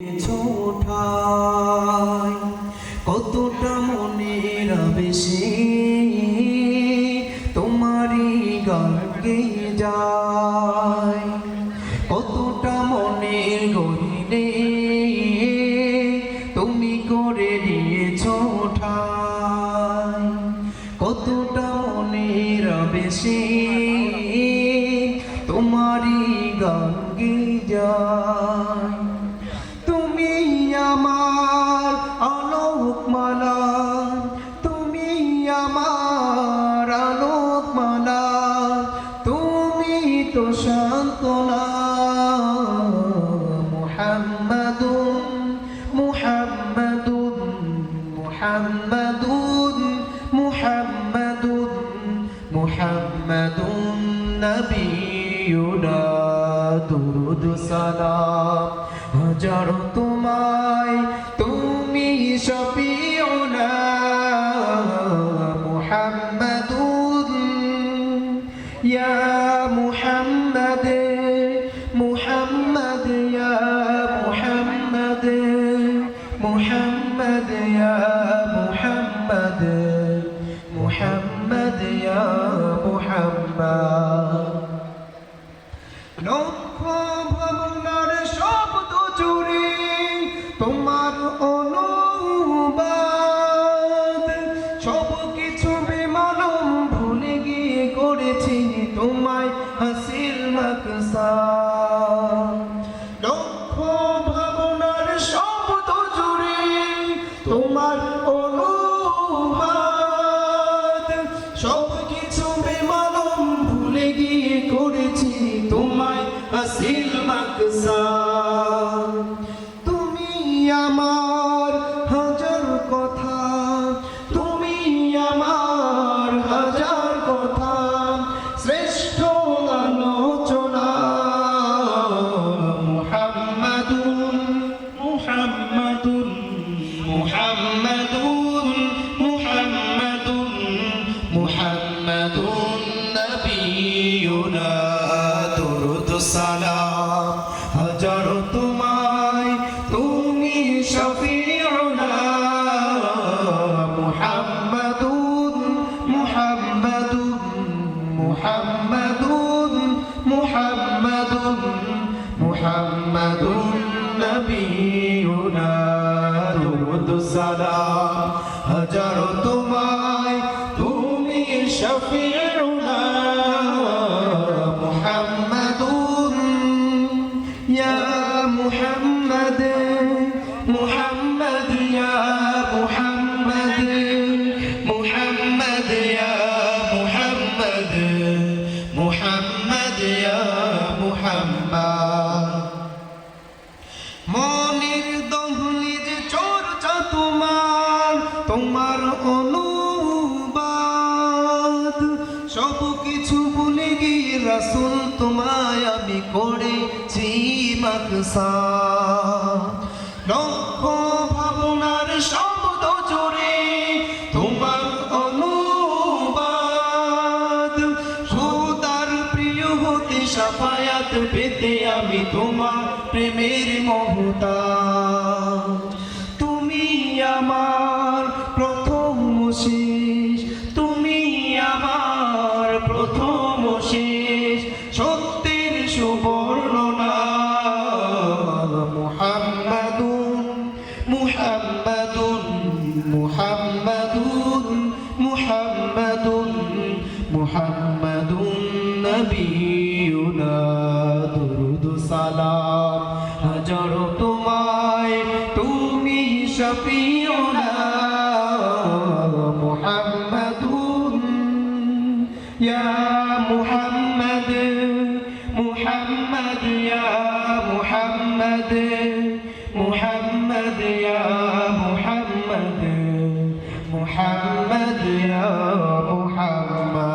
ছোটাই কতটা মনের বেশি তোমারই গানকে যায়। কতটা মনের গহিনে তুমি করে দিয়েছ ঠাই। কতটা মনের বেশি তোমারই গানকে যায়। আমার আলোকমালা তুমি আমার আলোকমালা তুমি তো শান্তনা মুহাম্মাদুন মুহাম্মাদুন মুহাম্মাদুন মুহাম্মাদুন মুহাম্মাদুন নবিয়ুনা দুরুদ সালাম। হাজার তোমায় তোমায় হাসির মাকসা লক্ষ ভাবনার শব্দ জুড়ে তোমার অনুবাদ। সব কিছু বেমালম ভুলে গিয়ে করেছি তোমায় হাসিল মাকসা মুহাম্মাদুন মুহাম্মাদুন মুহাম্মাদুন নবিয়ুনা দুরুদ সালাম। হাজার তোমায় সব কিছু ভুলে গিয়ে রাসুল তোমায় আমি করেছি মাকসা। ভাবনার শব্দ জোরে তোমার অনুবাদ। সুতার প্রিয় হতে সাফায়াত পেতে আমি তোমার প্রেমের মহতা সুবর্ণনা মুহাম্মাদুন মুহাম্মাদুন মুহাম্মাদুন মুহাম্মাদুন মুহাম্মাদুন নবিয়ুনা দুরুদ সালাম হাজার তোমায় তুমি শফিউনা মুহাম্মাদুন ইয়া মুহাম্মাদ محمد يا محمد محمد يا محمد محمد يا محمد